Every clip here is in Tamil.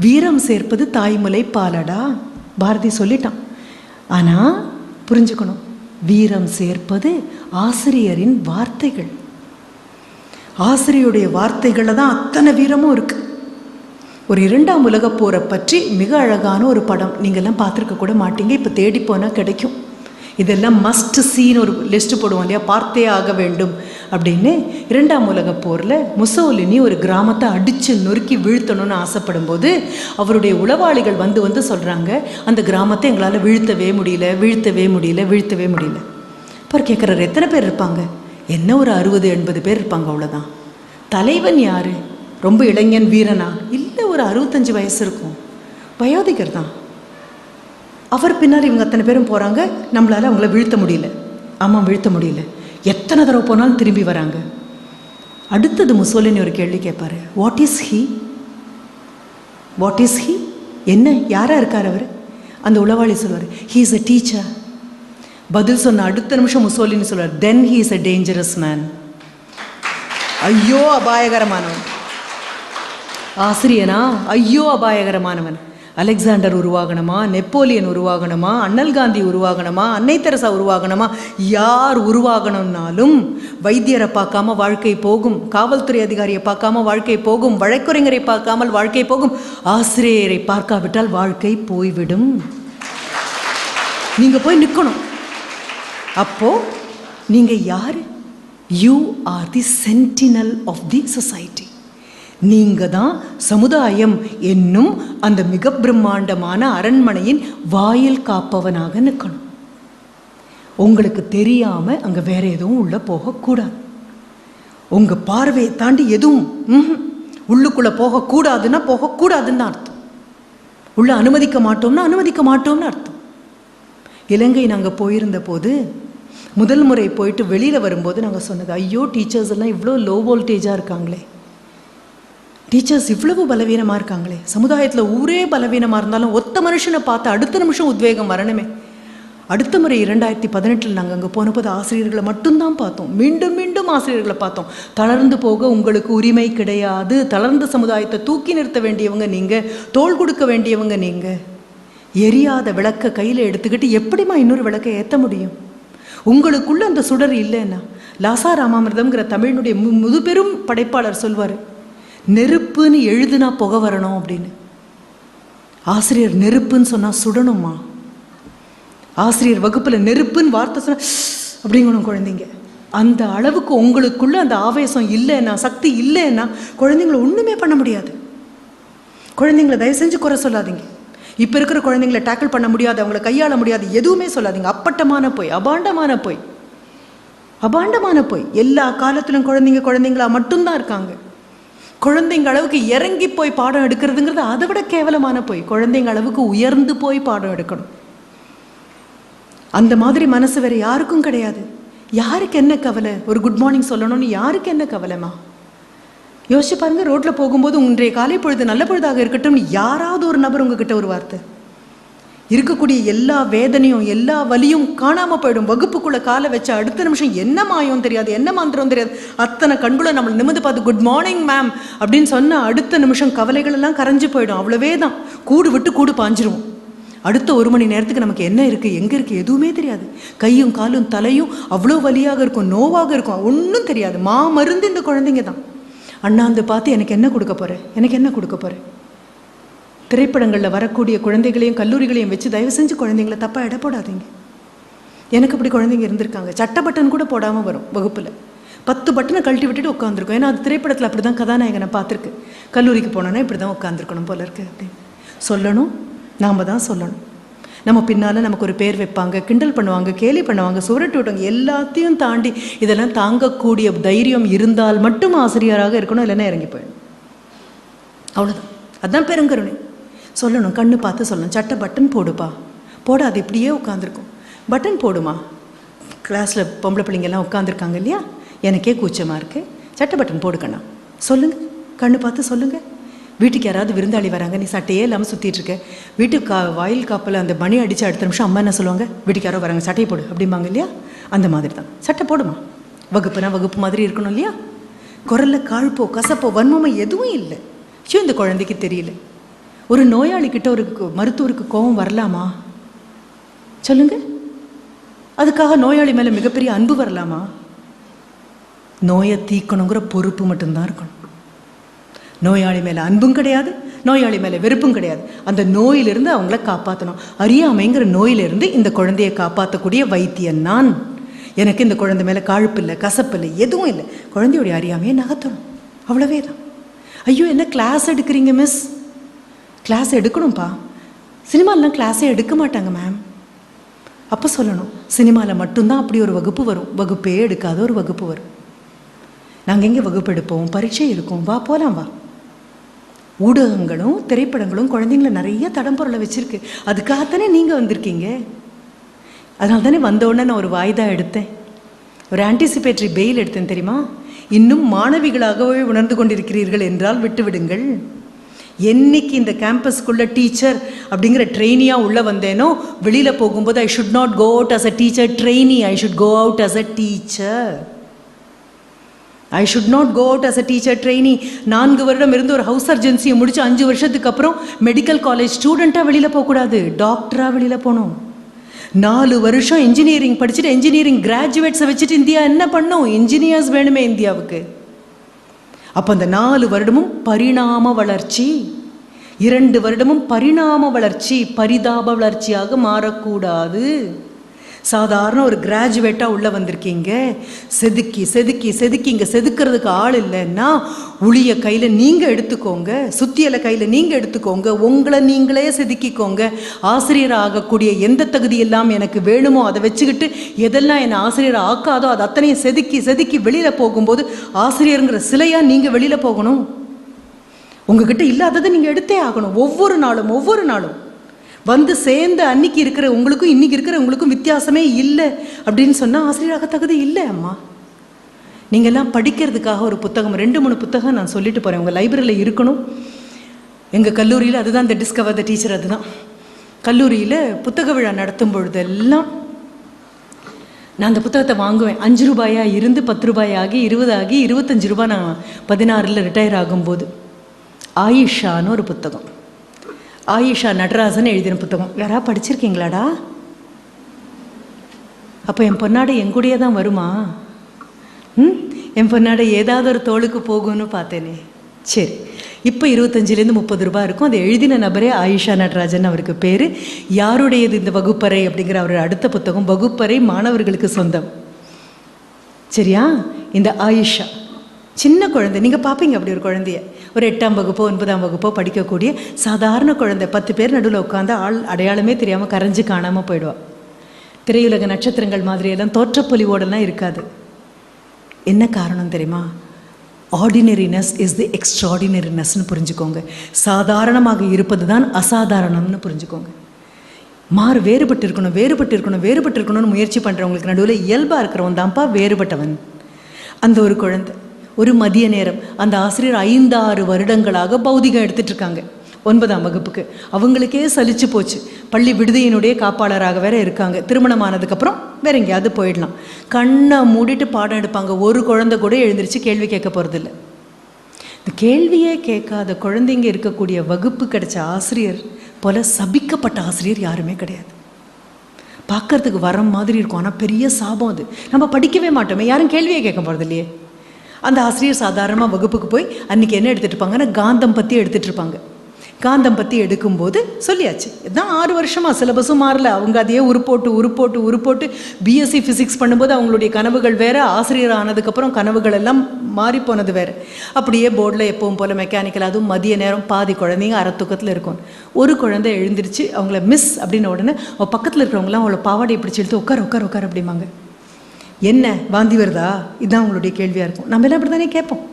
வீரம் சேர்ப்பது தாய்மலை பாலடா? பாரதி சொல்லிட்டான். ஆனால் புரிஞ்சுக்கணும். வீரம் சேர்ப்பது ஆசிரியரின் வார்த்தைகள். ஆசிரியருடைய வார்த்தைகளில் தான் அத்தனை வீரமும் இருக்கு. ஒரு இரண்டாம் உலகப் போரை பற்றி மிக அழகான ஒரு படம். நீங்கள்லாம் பார்த்துருக்க கூட மாட்டீங்க. இப்போ தேடி போனால் கிடைக்கும். இதெல்லாம் மஸ்ட் சீன் ஒரு லிஸ்ட் போடுவோம் இல்லையா? பார்த்தே ஆக வேண்டும். அப்படின்னு இரண்டாம் உலக போரில் முசோலினி ஒரு கிராமத்தை அடித்து நொறுக்கி வீழ்த்தணும்னு ஆசைப்படும் போது அவருடைய உளவாளிகள் வந்து வந்து சொல்கிறாங்க அந்த கிராமத்தை எங்களால் வீழ்த்தவே முடியல வீழ்த்தவே முடியல வீழ்த்தவே முடியல. அப்புறம் கேட்குறாரு எத்தனை பேர் இருப்பாங்க? என்ன ஒரு அறுபது எண்பது பேர் இருப்பாங்க அவ்வளோதான் தலைவன் யார்? ரொம்ப இளைஞன் வீரனா? இல்லை ஒரு அறுபத்தஞ்சு வயசு இருக்கும். வயோதிகர் தான். அவர் பின்னால் இவங்க அத்தனை பேரும் போகிறாங்க நம்மளால் அவங்கள வீழ்த்த முடியல. ஆமாம் வீழ்த்த முடியல. எத்தனை தடவை போனாலும் திரும்பி வராங்க. அடுத்தது முசோலினி ஒரு கேள்வி கேட்பார். What is he what is he என்ன? யாராக இருக்கார் அவர்? அந்த உளவாளி சொல்வார் ஹீ இஸ் அ டீச்சர் பதில் சொன்ன அடுத்த நிமிஷம் முசோலின்னு சொல்வார் then he is a dangerous man ஐயோ அபாயகரமானவன். ஆசிரியனா? ஐயோ அபாயகரமானவன். அலெக்சாண்டர் உருவாகணுமா? நெப்போலியன் உருவாகணுமா? அண்ணல் காந்தி உருவாகணுமா? அன்னை தெரசா உருவாகணுமா? யார் உருவாகணும்னாலும் வைத்தியரை பார்க்காம வாழ்க்கை போகும் காவல்துறை அதிகாரியை பார்க்காம வாழ்க்கை போகும் வழக்குரைஞரை பார்க்காமல் வாழ்க்கை போகும் ஆசிரியரை பார்க்காவிட்டால் வாழ்க்கை போய்விடும். நீங்க போய் நிற்கணும் அப்போ நீங்க யார்? You are the sentinel of the society நீங்க தான் சமுதாயம் என்னும் அந்த மிக பிரம்மாண்டமான அரண்மனையின் வாயில் காப்பவனாக நிற்கணும். உங்களுக்கு தெரியாம அங்க வேற எதுவும் உள்ள போகக்கூடாது உங்க பார்வையை தாண்டி எதுவும் ம்ஹும், உள்ளுக்குள்ள போகக்கூடாதுன்னா போகக்கூடாதுன்னு அர்த்தம். உள்ள அனுமதிக்க மாட்டோம்னா அனுமதிக்க மாட்டோம்னு அர்த்தம். இலங்கை நாங்கள் போயிருந்த போது முதல் முறை போயிட்டு வெளியில் வரும்போது நாங்கள் சொன்னது ஐயோ டீச்சர்ஸ் எல்லாம் இவ்வளோ லோ வோல்டேஜாக இருக்காங்களே. டீச்சர்ஸ் இவ்வளவு பலவீனமாக இருக்காங்களே. சமுதாயத்தில் ஊரே பலவீனமாக இருந்தாலும் ஒத்த மனுஷனை பார்த்து அடுத்த நிமிஷம் உத்வேகம் வரணுமே. அடுத்த முறை இரண்டாயிரத்தி பதினெட்டில் நாங்கள் அங்கே போனபோது ஆசிரியர்களை மட்டும்தான் பார்த்தோம். மீண்டும் மீண்டும் ஆசிரியர்களை பார்த்தோம். தளர்ந்து போக உங்களுக்கு உரிமை கிடையாது. தளர்ந்த சமுதாயத்தை தூக்கி நிறுத்த வேண்டியவங்க நீங்கள் தோள் கொடுக்க வேண்டியவங்க நீங்கள் எரியாத விளக்கை கையில் எடுத்துக்கிட்டு எப்படிம்மா இன்னொரு விளக்கை ஏற்ற முடியும்? உங்களுக்குள்ள அந்த சுடர் இல்லைன்னா லாசா ராமாமிர்தம்ங்கிற தமிழினுடைய மு முதுபெரும் படைப்பாளர் சொல்வார் நெருப்புன்னு எழுதுனா புகை வரணும் அப்படின்னு. ஆசிரியர் நெருப்புன்னு சொன்னால் சுடணுமா? ஆசிரியர் வகுப்பில் நெருப்புன்னு வார்த்தை சொன்ன அப்படிங்கணும் குழந்தைங்க. அந்த அளவுக்கு உங்களுக்குள்ள அந்த ஆவேசம் இல்லைன்னா சக்தி இல்லைன்னா குழந்தைங்களை ஒன்றுமே பண்ண முடியாது. குழந்தைங்களை தயவு செஞ்சு குறை சொல்லாதீங்க. இப்போ இருக்கிற குழந்தைங்களை டேக்கிள் பண்ண முடியாது அவங்கள கையாள முடியாது எதுவுமே சொல்லாதீங்க. அப்பட்டமான போய் அபாண்டமான போய். அபாண்டமான போய். எல்லா காலத்திலும் குழந்தைங்க குழந்தைங்களா மட்டும்தான் இருக்காங்க. குழந்தைங்க அளவுக்கு இறங்கி போய் பாடம் எடுக்கிறதுங்கிறது அதை விட கேவலமான போய். குழந்தைங்க அளவுக்கு உயர்ந்து போய் பாடம் எடுக்கணும். அந்த மாதிரி மனசு வேற யாருக்கும் கிடையாது. யாருக்கு என்ன கவலை? ஒரு குட் மார்னிங் சொல்லணும்னு யாருக்கு என்ன கவலைமா யோசிச்சு பாருங்க ரோட்ல போகும்போது உன்றைய காலை பொழுது நல்ல பொழுதாக இருக்கட்டும்னு யாராவது ஒரு நபர் உங்ககிட்ட ஒரு வார்த்தை. இருக்கக்கூடிய எல்லா வேதனையும் எல்லா வலியும் காணாமல் போயிடும். வகுப்புக்குள்ளே காலை வச்ச அடுத்த நிமிஷம் என்ன மாயம் தெரியாது என்ன மந்திரம் தெரியாது. அத்தனை கண்குள்ள நம்மளை நிமிந்து பார்த்து குட் மார்னிங் மேம் அப்படின்னு சொன்னால் அடுத்த நிமிஷம் கவலைகள் எல்லாம் கரைஞ்சு போயிடும். அவ்வளோவே தான் கூடு விட்டு கூடு பாஞ்சிருவோம். அடுத்த ஒரு மணி நேரத்துக்கு நமக்கு என்ன இருக்குது எங்கே இருக்குது எதுவுமே தெரியாது. கையும் காலும் தலையும் அவ்வளோ வலியாக இருக்கும் நோவாக இருக்கும். ஒன்றும் தெரியாது. மா மருந்து இந்த குழந்தைங்க தான். அண்ணாந்து பார்த்து எனக்கு என்ன கொடுக்க போகிறேன் எனக்கு என்ன கொடுக்க போகிறேன் திரைப்படங்களில் வரக்கூடிய குழந்தைகளையும் கல்லூரிகளையும் வச்சு தயவு செஞ்சு குழந்தைங்களை தப்பாக இட போடாதீங்க. எனக்கு அப்படி குழந்தைங்க இருந்திருக்காங்க. சட்ட பட்டன் கூட போடாமல் வரும் வகுப்பில். பத்து பட்டனை கழட்டி விட்டுட்டு உட்காந்துருக்கோம் ஏன்னா அது திரைப்படத்தில் அப்படி தான் கதாநாயகனை பார்த்துருக்கு. கல்லூரிக்கு போனோன்னா இப்படி தான் உட்காந்துருக்கணும் போல இருக்கு அப்படின்னு. சொல்லணும். நாம் தான் சொல்லணும். நம்ம பின்னால் நமக்கு ஒரு பேர் வைப்பாங்க கிண்டல் பண்ணுவாங்க கேலி பண்ணுவாங்க சுவரட்டு விடுவாங்க. எல்லாத்தையும் தாண்டி இதெல்லாம் தாங்கக்கூடிய தைரியம் இருந்தால் மட்டும் ஆசிரியராக இருக்கணும் இல்லைன்னா இறங்கி போயிடும் அவ்வளோதான் அதான் பெருங்கருணை. சொல்லணும் கண்ணு பார்த்து சொல்லணும். சட்டை பட்டன் போடுப்பா. போட அது இப்படியே உட்காந்துருக்கும் பட்டன் போடுமா? கிளாஸில் பொம்பளை பிள்ளைங்கெல்லாம் உட்காந்துருக்காங்க இல்லையா? எனக்கே கூச்சமாக இருக்குது சட்டை பட்டன் போடுக்கண்ணா சொல்லுங்கள் கண்ணு பார்த்து சொல்லுங்கள் வீட்டுக்கு யாராவது விருந்தாளி வராங்க நீ சட்டையே இல்லாமல் சுற்றிட்டு இருக்க. வீட்டுக்கு கா வாயில் காப்பில் அந்த மணி அடித்து அடுத்த நிமிஷம் அம்மா என்ன சொல்லுவாங்க? வீட்டுக்கு யாரோ வராங்க சட்டையை போடு அப்படிம்பாங்க இல்லையா? அந்த மாதிரி தான் சட்டை போடுமா? வகுப்புனா வகுப்பு மாதிரி இருக்கணும் இல்லையா? குரல்ல காழ்ப்போ கசப்போ வன்மமோ எதுவும் இல்லை. ஐயோ இந்த குழந்தைக்கு தெரியல. ஒரு நோயாளிக்கிட்ட ஒரு மருத்துவருக்கு கோபம் வரலாமா? சொல்லுங்க. அதுக்காக நோயாளி மேலே மிகப்பெரிய அன்பு வரலாமா? நோயை தீக்கணுங்கிற பொறுப்பு மட்டும்தான் இருக்கணும். நோயாளி மேலே அன்பும் கிடையாது நோயாளி மேலே வெறுப்பும் கிடையாது. அந்த நோயிலிருந்து அவங்கள காப்பாற்றணும் அறியாமைங்கிற நோயிலிருந்து இந்த குழந்தையை காப்பாற்றக்கூடிய வைத்தியன் நான். எனக்கு இந்த குழந்தை மேலே காழ்ப்பு இல்லை கசப்பு இல்லை எதுவும் இல்லை. குழந்தையுடைய அறியாமையை நகர்த்தணும். அவ்வளவே தான் ஐயோ என்ன கிளாஸ் எடுக்கிறீங்க மிஸ் கிளாஸ் எடுக்கணும்ப்பா சினிமாலெலாம் கிளாஸே எடுக்க மாட்டாங்க மேம் அப்போ சொல்லணும் சினிமாவில் மட்டும்தான் அப்படி ஒரு வகுப்பு வரும். வகுப்பே எடுக்காத ஒரு வகுப்பு வரும். நாங்கள் எங்கே வகுப்பு எடுப்போம்? பரீட்சை இருக்கும் வா போகலாம் வா. ஊடகங்களும் திரைப்படங்களும் குழந்தைங்கள நிறைய தடம்பொருளை வச்சுருக்கு. அதுக்காகத்தானே நீங்கள் வந்திருக்கீங்க? அதனால தானே வந்த நான் ஒரு வாய்தா எடுத்தேன். ஒரு ஆன்டிசிபேட்டரி பெயில் எடுத்தேன் தெரியுமா? இன்னும் மாணவிகளாகவே உணர்ந்து கொண்டிருக்கிறீர்கள் என்றால் விட்டுவிடுங்கள். என்னைக்கு இந்த கேம்பஸ்க்குள்ளே டீச்சர் அப்படிங்கிற ட்ரெயினியாக உள்ளே வந்தேனோ வெளியில் போகும்போது I should not go out as a teacher trainee I should go out as a teacher I should not go out as a teacher trainee நான்கு வருடம் இருந்து ஒரு ஹவுஸ் அர்ஜென்சியை முடிச்சு அஞ்சு வருஷத்துக்கு அப்புறம் மெடிக்கல் காலேஜ் ஸ்டூடெண்ட்டாக வெளியில் போகக்கூடாது. டாக்டராக வெளியில் போகணும். நாலு வருஷம் இன்ஜினியரிங் படிச்சுட்டு இன்ஜினியரிங் கிராஜுவேட்ஸை வச்சுட்டு இந்தியா என்ன பண்ணும்? இன்ஜினியர்ஸ் வேணுமே இந்தியாவுக்கு. அப்போ அந்த நாலு வருடமும் பரிணாம வளர்ச்சி. இரண்டு வருடமும் பரிணாம வளர்ச்சி பரிதாப வளர்ச்சியாக மாறக்கூடாது. சாதாரண ஒரு கிராஜுவேட்டாக உள்ளே வந்திருக்கீங்க. செதுக்கி செதுக்கி செதுக்கி இங்கே செதுக்கிறதுக்கு ஆள் இல்லைன்னா உளிய கையில் நீங்கள் எடுத்துக்கோங்க. சுத்தியலை கையில் நீங்கள் எடுத்துக்கோங்க. உங்களை நீங்களே செதுக்கிக்கோங்க. ஆசிரியர் ஆகக்கூடிய எந்த தகுதி எல்லாம் எனக்கு வேணுமோ அதை வச்சுக்கிட்டு எதெல்லாம் என்னை ஆசிரியர் ஆக்காதோ அது அத்தனையும் செதுக்கி செதுக்கி வெளியில் போகும்போது ஆசிரியருங்கிற சிலையாக நீங்கள் வெளியில் போகணும்? உங்ககிட்ட இல்லாததை நீங்கள் எடுத்தே ஆகணும். ஒவ்வொரு நாளும் ஒவ்வொரு நாளும். வந்து சேர்ந்த அன்னைக்கு இருக்கிற உங்களுக்கும் இன்னைக்கு இருக்கிற உங்களுக்கும் வித்தியாசமே இல்லை அப்படின்னு சொன்னால் ஆசிரியராக தகுதி இல்லை அம்மா. நீங்கள்லாம் படிக்கிறதுக்காக ஒரு புத்தகம் ரெண்டு மூணு புத்தகம் நான் சொல்லிட்டு போகிறேன் உங்கள் லைப்ரரியில் இருக்கணும். எங்கள் கல்லூரியில் அதுதான் இந்த டிஸ்கவர் த டீச்சர் அதுதான். கல்லூரியில் புத்தக விழா நடத்தும் பொழுதெல்லாம் நான் அந்த புத்தகத்தை வாங்குவேன். அஞ்சு ரூபாயாக இருந்து பத்து ரூபாயாகி ஆகி இருபது ஆகி இருபத்தஞ்சு ரூபாய் நான் பதினாறில் ரிட்டையர் ஆகும்போது. ஆயிஷான்னு ஒரு புத்தகம். ஆயிஷா நடராஜன் எழுதின புத்தகம். யாரா படிச்சிருக்கீங்களாடா? அப்போ என் பொன்னாடை என் தான் வருமா? ம்? என் பொன்னாடை ஏதாவது ஒரு தோளுக்கு போகும்னு பார்த்தேனே. சரி இப்போ இருபத்தஞ்சிலேருந்து முப்பது ரூபாய் இருக்கும். அதை எழுதின நபரே ஆயிஷா நடராஜன் அவருக்கு பேர். யாருடையது இந்த வகுப்பறை அப்படிங்கிற அவர் அடுத்த புத்தகம் வகுப்பறை மாணவர்களுக்கு சொந்தம். சரியா? இந்த ஆயிஷா. சின்ன குழந்தை. நீங்கள் பார்ப்பீங்க அப்படி ஒரு குழந்தைய. ஒரு எட்டாம் வகுப்போ ஒன்பதாம் வகுப்போ படிக்கக்கூடிய சாதாரண குழந்தை பத்து பேர் நடுவில் உட்காந்து ஆள் அடையாளமே தெரியாமல் கரைஞ்சு காணாமல் போயிடுவான் திரையுலக நட்சத்திரங்கள் மாதிரியெல்லாம் தோற்றப்பொலிவோடெல்லாம் இருக்காது என்ன காரணம் தெரியுமா ஆர்டினரினஸ் இஸ் தி எக்ஸ்ட்ராடினரினஸ்னு புரிஞ்சுக்கோங்க சாதாரணமாக இருப்பது தான் அசாதாரணம்னு புரிஞ்சுக்கோங்க மாறு வேறுபட்டு இருக்கணும் வேறுபட்டு இருக்கணும் வேறுபட்டு இருக்கணும்னு முயற்சி பண்ணுறவங்களுக்கு நடுவில் இயல்பாக இருக்கிறவன் தான்ப்பா வேறுபட்டவன் அந்த ஒரு குழந்தை ஒரு மதிய நேரம். அந்த ஆசிரியர் ஐந்தாறு வருடங்களாக பௌதிகம் எடுத்துட்டு இருக்காங்க ஒன்பதாம் வகுப்புக்கு. அவங்களுக்கே சலிச்சு போச்சு. பள்ளி விடுதியினுடைய காப்பாளராக வேற இருக்காங்க. திருமணம் ஆனதுக்கப்புறம் வேற எங்கேயாவது போயிடலாம். கண்ணை மூடிட்டு பாடம் எடுப்பாங்க. ஒரு குழந்தை கூட எழுந்திருச்சு கேள்வி கேட்க போகிறதில்ல இந்த கேள்வியே கேட்காத குழந்தைங்க இருக்கக்கூடிய வகுப்பு கிடைச்ச ஆசிரியர் போல சபிக்கப்பட்ட ஆசிரியர் யாருமே கிடையாது. பார்க்கறதுக்கு வரம் மாதிரி இருக்கும். ஆனால் பெரிய சாபம் அது. நம்ம படிக்கவே மாட்டோமே. யாரும் கேள்வியே கேட்க போகிறது இல்லையே அந்த ஆசிரியர் சாதாரணமாக வகுப்புக்கு போய் அன்றைக்கி என்ன எடுத்துகிட்டு இருப்பாங்கன்னா காந்தம் பற்றி எடுத்துகிட்டு இருப்பாங்க. காந்தம் பற்றி எடுக்கும்போது சொல்லியாச்சு. இதான் ஆறு வருஷமாக சிலபஸும் மாறல. அவங்க அதையே உருப்போட்டு உருப்போட்டு உருப்போட்டு பிஎஸ்சி ஃபிசிக்ஸ் பண்ணும்போது அவங்களுடைய கனவுகள் வேறு ஆசிரியர் ஆனதுக்கப்புறம் கனவுகள் எல்லாம் மாறி போனது அப்படியே போர்டில் எப்பவும் போல் மெக்கானிக்கல் அதுவும் மதிய நேரம் பாதி குழந்தைங்க அறத்துக்கத்தில் இருக்கும். ஒரு குழந்தை எழுந்திருச்சு அவங்கள மிஸ் அப்படின்ன உடனே அவள் பக்கத்தில் இருக்கிறவங்களாம் அவளை பாவாடை பிடிச்சி இழுத்து உட்கார் உட்கார் உட்கார் அப்படிம்பாங்க. என்ன வாந்தி வருதா? இதுதான் உங்களுடைய கேள்வியாக இருக்கும். நம்ம எல்லாம் அப்படி தானே கேட்போம்.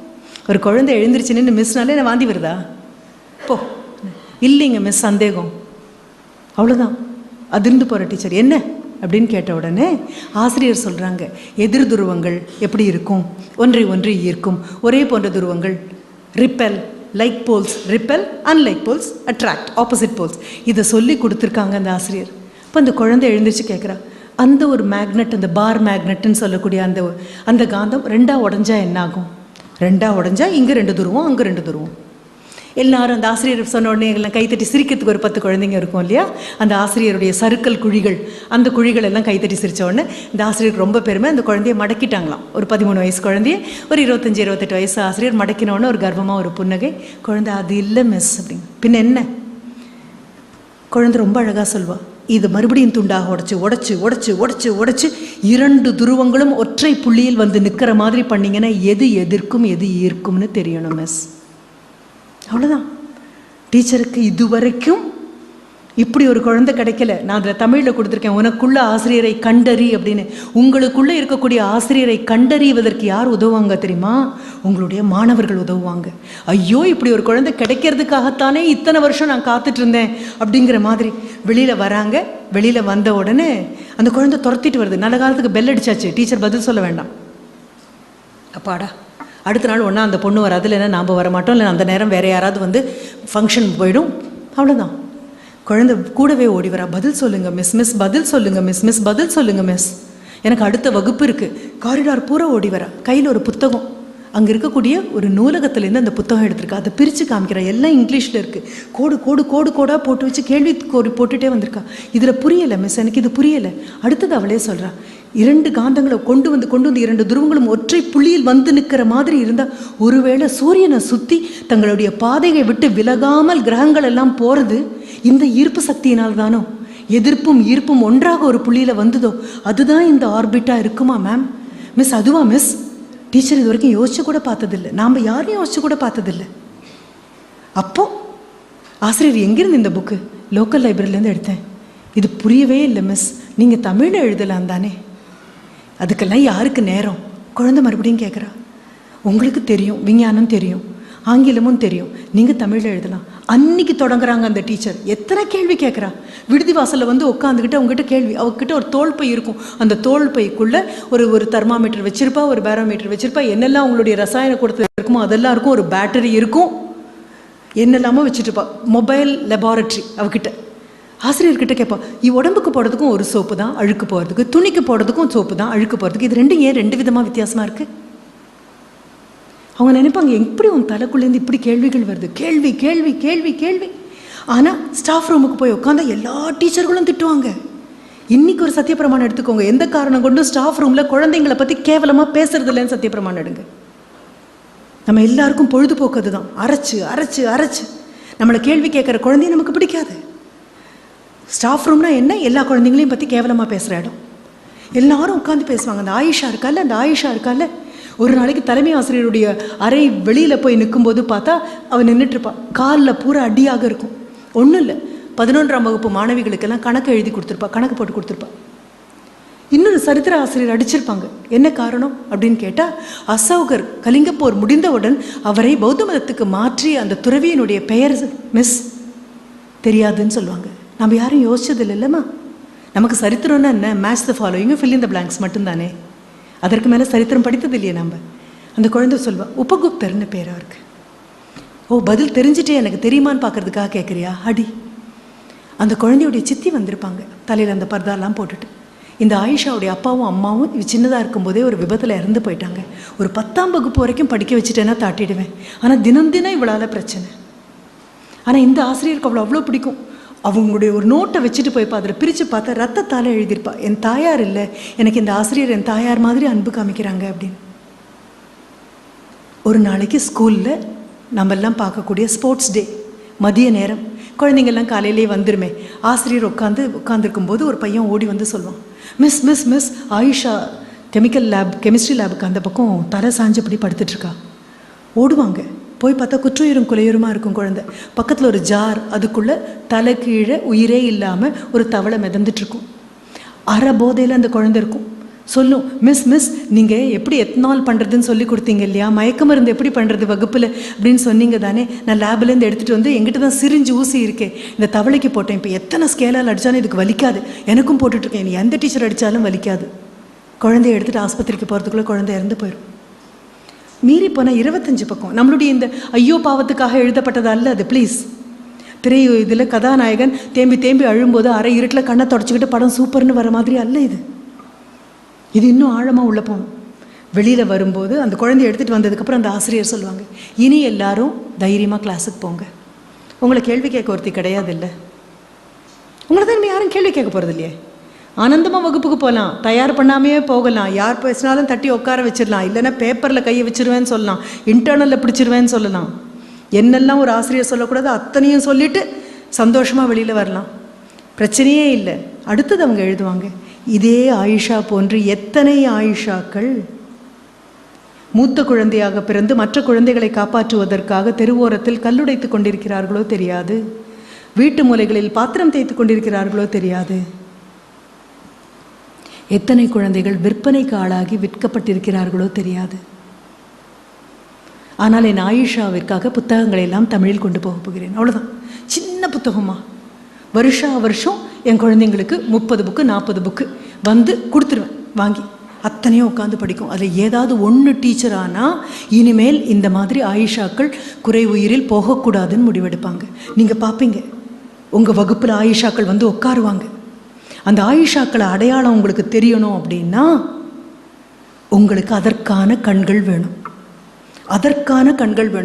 ஒரு குழந்தை எழுந்திருச்சுன்னு மிஸ்னாலே என்ன வாந்தி வருதா? போ. இல்லைங்க மிஸ் சந்தேகம். அவ்வளோதான் அதிர்ந்து போகிற டீச்சர் என்ன? அப்படின்னு கேட்ட உடனே ஆசிரியர் சொல்கிறாங்க எதிர் துருவங்கள் எப்படி இருக்கும்? ஒன்றை ஒன்று ஈர்க்கும். ஒரே போன்ற துருவங்கள் repel like poles repel unlike poles attract opposite poles இதை சொல்லி கொடுத்துருக்காங்க அந்த ஆசிரியர். இப்போ அந்த குழந்தை எழுந்திரிச்சு கேட்குறா அந்த ஒரு மேக்னெட் அந்த பார் மேக்னெட்னு சொல்லக்கூடிய அந்த அந்த காந்தம் ரெண்டாக உடஞ்சா என்ன ஆகும் ரெண்டாக உடஞ்சா இங்கே ரெண்டு துருவம் அங்கே ரெண்டு துருவம். எல்லாரும் அந்த ஆசிரியர் சொன்ன உடனே எல்லாம் கைத்தட்டி சிரிக்கிறதுக்கு ஒரு பத்து குழந்தைங்க இருக்கும் இல்லையா? அந்த ஆசிரியருடைய சறுக்கல் குழிகள் அந்த குழிகள் எல்லாம் கைத்தட்டி சிரித்த உடனே இந்த ஆசிரியருக்கு ரொம்ப பெருமை. அந்த குழந்தைய மடக்கிட்டாங்களாம். ஒரு பதிமூணு வயசு குழந்தைய ஒரு இருபத்தஞ்சி இருபத்தெட்டு வயசு ஆசிரியர் மடக்கினோடனே ஒரு கர்வமாக ஒரு புன்னகை. குழந்தை அது இல்லை மிஸ் அப்படின்னு. பின்ன என்ன? குழந்தை ரொம்ப அழகாக சொல்வாள் இது மறுபடியும் துண்டாக உடச்சி உடச்சி உடச்சி உடச்சி உடச்சி இரண்டு துருவங்களும் ஒற்றை புள்ளியில் வந்து நிற்கிற மாதிரி பண்ணிங்கன்னா எது எதிர்க்கும் எது ஈர்க்கும்னு தெரியணும் மிஸ் அவ்வளோதான் டீச்சருக்கு இதுவரைக்கும் இப்படி ஒரு குழந்தை கிடைக்கல. நான் அதில் தமிழில் கொடுத்துருக்கேன். உனக்குள்ள ஆசிரியரை கண்டறி அப்படின்னு. உங்களுக்குள்ளே இருக்கக்கூடிய ஆசிரியரை கண்டறிவதற்கு யார் உதவுவாங்க தெரியுமா? உங்களுடைய மாணவர்கள் உதவுவாங்க. ஐயோ இப்படி ஒரு குழந்தை கிடைக்கிறதுக்காகத்தானே இத்தனை வருஷம் நான் காத்துட்டு இருந்தேன் அப்படிங்கிற மாதிரி. வெளியில் வராங்க. வெளியில் வந்த உடனே அந்த குழந்தை துரத்திட்டு வருது. நல்ல காலத்துக்கு பெல் அடிச்சாச்சு. டீச்சர் பதில் சொல்ல வேண்டாம். அப்பாடா அடுத்த நாள் ஒன்றா அந்த பொண்ணு வராது. இல்லைன்னா நாம் வர மாட்டோம் இல்லை அந்த நேரம் வேறு யாராவது வந்து ஃபங்க்ஷன் போயிடும். அவ்வளோதான் குழந்தை கூடவே ஓடி வரா. பதில் சொல்லுங்க மிஸ் மிஸ் பதில் சொல்லுங்க மிஸ் மிஸ் பதில் சொல்லுங்க மிஸ் எனக்கு அடுத்த வகுப்பு இருக்குது காரிடார் பூரா ஓடி வரா. கையில் ஒரு புத்தகம். அங்கே இருக்கக்கூடிய ஒரு நூலகத்துலேருந்து அந்த புத்தகம் எடுத்திருக்கா. அதை பிரித்து காமிக்கிறா. எல்லாம் இங்கிலீஷில் இருக்குது கோடு கோடு கோடு கோடாக போட்டு வச்சு கேள்வி கோடு போட்டுகிட்டே வந்திருக்கா. இதில் புரியலை மிஸ் எனக்கு இது புரியலை. அடுத்தது அவளே சொல்கிறா இரண்டு காந்தங்களை கொண்டு வந்து கொண்டு வந்து இரண்டு துருவங்களும் ஒற்றை புள்ளியில் வந்து நிற்கிற மாதிரி இருந்தால் ஒருவேளை சூரியனை சுற்றி தங்களுடைய பாதையை விட்டு விலகாமல் கிரகங்கள் எல்லாம் போகிறது இந்த ஈர்ப்பு சக்தியினால் தானோ? எதிர்ப்பும் ஈர்ப்பும் ஒன்றாக ஒரு புள்ளியில் வந்ததோ அதுதான் இந்த ஆர்பிட்டாக இருக்குமா மேம் மிஸ் அதுவா மிஸ் டீச்சர் இது வரைக்கும் யோசிச்சு கூட பார்த்ததில்லை. நாம் யாரையும் யோசிச்சு கூட பார்த்ததில்லை. அப்போ ஆசிரியர் எங்கேருந்து இந்த புக்கு லோக்கல் லைப்ரரியிலேருந்து எடுத்தேன். இது புரியவே இல்லை மிஸ் நீங்கள் தமிழில் எழுதலாம் தானே? அதுக்கெல்லாம் யாருக்கு நேரம்? குழந்தை மறுபடியும் கேட்குறா உங்களுக்கு தெரியும் விஞ்ஞானம் தெரியும் ஆங்கிலமும் தெரியும். நீங்கள் தமிழில் எழுதலாம். அன்னைக்கு தொடங்குறாங்க அந்த டீச்சர். எத்தனை கேள்வி கேட்குறா விடுதி வாசலில் வந்து உட்காந்துக்கிட்டு அவங்ககிட்ட கேள்வி. அவங்ககிட்ட ஒரு தோல் பை இருக்கும். அந்த தோல் பைக்குள்ளே ஒரு ஒரு தெர்மாமீட்டர் வச்சிருப்பா ஒரு பேரோமீட்டர் வச்சிருப்பா. என்னெல்லாம் அவங்களுடைய ரசாயன கொடுத்து இருக்குமோ அதெல்லாம் இருக்கும் ஒரு பேட்டரி இருக்கும். என்னெல்லாமோ வச்சுட்டுப்பா மொபைல் லெபார்ட்ரி அவகிட்ட. ஆசிரியர்கிட்ட கேட்பா இவ் உடம்புக்கு போடுறதுக்கும் ஒரு சோப்பு தான் அழுக்கு போகிறதுக்கு துணிக்கு போடுறதுக்கும் சோப்பு தான் அழுக்கு போகிறதுக்கு இது ரெண்டும் ஏன் ரெண்டு விதமாக வித்தியாசமாக இருக்குது அவங்க நினைப்பாங்க எப்படி உன் தலைக்குள்ளேருந்து இப்படி கேள்விகள் வருது? கேள்வி கேள்வி கேள்வி கேள்வி. ஆனால் ஸ்டாஃப் ரூமுக்கு போய் உட்காந்தா எல்லா டீச்சர்களும் திட்டுவாங்க. இன்னைக்கு ஒரு சத்தியப்பிரமாணம் எடுத்துக்கோங்க. எந்த காரணம் கொண்டும் ஸ்டாஃப் ரூமில் குழந்தைங்களை பற்றி கேவலமாக பேசுறது இல்லைன்னு சத்தியப்பிரமாணம் எடுங்க. நம்ம எல்லாருக்கும் பொழுதுபோக்கு அதுதான். அரைச்சு அரைச்சு அரைச்சு. நம்மளை கேள்வி கேட்குற குழந்தைய நமக்கு பிடிக்காது. ஸ்டாஃப் ரூம்னா என்ன? எல்லா குழந்தைங்களையும் பற்றி கேவலமாக பேசுகிற இடம். எல்லாரும் உட்காந்து பேசுவாங்க. அந்த ஆயிஷா இருக்கால்ல? அந்த ஆயிஷா இருக்கால்ல? ஒரு நாளைக்கு தலைமை ஆசிரியருடைய அறை வெளியில் போய் நிற்கும்போது பார்த்தா அவன் நின்றுட்டுருப்பா காலில் பூரா அடியாக இருக்கும். ஒன்றும் இல்லை. பதினொன்றாம் வகுப்பு மாணவிகளுக்கெல்லாம் கணக்கு எழுதி கொடுத்துருப்பா. கணக்கு போட்டு கொடுத்துருப்பா. இன்னொரு சரித்திர ஆசிரியர் அடிச்சிருப்பாங்க. என்ன காரணம்? அப்படின்னு கேட்டால் அசோகர் கலிங்கப்போர் முடிந்தவுடன் அவரை பௌத்த மதத்துக்கு மாற்றி அந்த துறவியினுடைய பெயர் மிஸ் தெரியாதுன்னு சொல்லுவாங்க. நம்ம யாரும் யோசிச்சது இல்லைல்லம்மா நமக்கு சரித்திரம்னா என்ன? மேட்ச் த ஃபாலோயிங்கும் ஃபில் இந்த பிளாங்க்ஸ் மட்டும்தானே. அதற்கு மேலே சரித்திரம் படித்தது இல்லையே நம்ம. அந்த குழந்தை சொல்வா உபகுப்தர்னு பேர் அவருக்கு ஓ பதில் தெரிஞ்சுட்டே எனக்கு தெரியுமான்னு பார்க்கறதுக்காக கேட்குறியா அடி. அந்த குழந்தையுடைய சித்தி வந்திருப்பாங்க தலையில் அந்த பர்தாலாம் போட்டுட்டு. இந்த ஆயிஷாவுடைய அப்பாவும் அம்மாவும் இவ சின்னதாக இருக்கும்போதே ஒரு விபத்தில் இறந்து போயிட்டாங்க. ஒரு பத்தாம் வகுப்பு வரைக்கும் படிக்க வச்சுட்டேன்னா தாட்டிடுவேன். ஆனால் தினம் தினம் இவளால் பிரச்சனை. ஆனால் இந்த ஆசிரியருக்கு அவ்வளோ அவ்வளோ பிடிக்கும். அவங்களுடைய ஒரு நோட்டை வச்சுட்டு போய்ப்பா அதில் பிரித்து பார்த்தா ரத்தத்தால் எழுதியிருப்பா என் தாயார் இல்லை எனக்கு இந்த ஆசிரியர் என் தாயார் மாதிரி அன்பு காமிக்கிறாங்க அப்படின்னு. ஒரு நாளைக்கு ஸ்கூலில் நம்மெல்லாம் பார்க்கக்கூடிய ஸ்போர்ட்ஸ் டே மதிய நேரம். குழந்தைங்கள்லாம் காலையிலே வந்துருமே. ஆசிரியர் உட்காந்து உட்காந்துருக்கும் போது ஒரு பையன் ஓடி வந்து சொல்லுவான் miss miss miss Ayusha chemical lab chemistry லேபுக்கு அந்த பக்கம் தலை சாஞ்சபடி படுத்துட்ருக்கா ஓடுவாங்க. போய் பார்த்தா குற்றுயிரும் குலையுரமாக இருக்கும் குழந்தை. பக்கத்தில் ஒரு ஜார் அதுக்குள்ளே தலை கீழே உயிரே இல்லாமல் ஒரு தவளை மிதந்துட்டுருக்கும். அரை போதையில் அந்த குழந்தை இருக்கும். சொல்லும் மிஸ் மிஸ் நீங்கள் எப்படி எத்தனால் பண்ணுறதுன்னு சொல்லி கொடுத்தீங்க இல்லையா? மயக்க மருந்து எப்படி பண்ணுறது வகுப்பில்? அப்படின்னு சொன்னீங்க தானே. நான் லேப்லேருந்து எடுத்துகிட்டு வந்து எங்கிட்ட தான் சிரிஞ்சு ஊசி இருக்கே. இந்த தவளைக்கு போட்டேன். இப்போ எத்தனை ஸ்கேலால் அடித்தாலும் இதுக்கு வலிக்காது. எனக்கும் போட்டுட்ருக்கேன் நீ எந்த டீச்சர் அடித்தாலும் வலிக்காது. குழந்தைய எடுத்துகிட்டு ஆஸ்பத்திரிக்கு போகிறதுக்குள்ளே குழந்தை இறந்து போயிடும் மீறி போனால் இருபத்தஞ்சு பக்கம். நம்மளுடைய இந்த ஐயோ பாவத்துக்காக எழுதப்பட்டது அல்ல அது ப்ளீஸ் திரை இதில் கதாநாயகன் தேம்பி தேம்பி அழும்போது அரை இருட்டில் கண்ணை தொடச்சிக்கிட்டு படம் சூப்பர்னு வர மாதிரி அல்ல இது. இது இன்னும் ஆழமாக உள்ள போகும். வெளியில் வரும்போது அந்த குழந்தைய எடுத்துகிட்டு வந்ததுக்கப்புறம் அந்த ஆசிரியர் சொல்லுவாங்க இனி எல்லாரும் தைரியமாக கிளாஸுக்கு போங்க. உங்களை கேள்வி கேட்க ஒருத்தி கிடையாது இல்லை? உங்களை தான் இனிமே யாரும் கேள்வி கேட்க போகிறது இல்லையே? ஆனந்தமாக வகுப்புக்கு போகலாம் தயார் பண்ணாமையே போகலாம். யார் பேசினாலும் தட்டி உட்கார வச்சிடலாம். இல்லைன்னா பேப்பரில் கையை வச்சிருவேன்னு சொல்லலாம். இன்டர்னலில் பிடிச்சிருவேன்னு சொல்லலாம். என்னெல்லாம் ஒரு ஆசிரியர் சொல்லக்கூடாது அத்தனையும் சொல்லிட்டு சந்தோஷமாக வெளியில் வரலாம். பிரச்சனையே இல்லை. அடுத்தது அவங்க எழுதுவாங்க. இதே ஆயிஷா போன்று எத்தனை ஆயிஷாக்கள்? மூத்த குழந்தையாக பிறந்து மற்ற குழந்தைகளை காப்பாற்றுவதற்காக தெருவோரத்தில் கல்லுடைத்து கொண்டிருக்கிறார்களோ தெரியாது. வீட்டு மூலைகளில் பாத்திரம் தேய்த்து கொண்டிருக்கிறார்களோ தெரியாது. எத்தனை குழந்தைகள் விற்பனைக்கு ஆளாகி விற்கப்பட்டிருக்கிறார்களோ தெரியாது. ஆனால் என் ஆயிஷாவிற்காக புத்தகங்களை எல்லாம் தமிழில் கொண்டு போக போகிறேன். அவ்வளோதான் சின்ன புத்தகமா? வருஷா வருஷம் என் குழந்தைங்களுக்கு முப்பது புக்கு நாற்பது புக்கு வந்து கொடுத்துருவேன். வாங்கி. அத்தனையும் உட்காந்து படிக்கும். அதில் ஏதாவது ஒன்று டீச்சர் ஆனால் இனிமேல் இந்த மாதிரி ஆயிஷாக்கள் குறை உயிரில் போகக்கூடாதுன்னு முடிவெடுப்பாங்க. நீங்கள் பார்ப்பீங்க உங்கள் வகுப்பில் ஆயிஷாக்கள் வந்து உட்காருவாங்க. அந்த ஆயிஷாக்களை அடையாளம் உங்களுக்கு தெரியணும் அப்படின்னா உங்களுக்கு அதற்கான கண்கள் வேணும். அதற்கான கண்கள் வேணும்.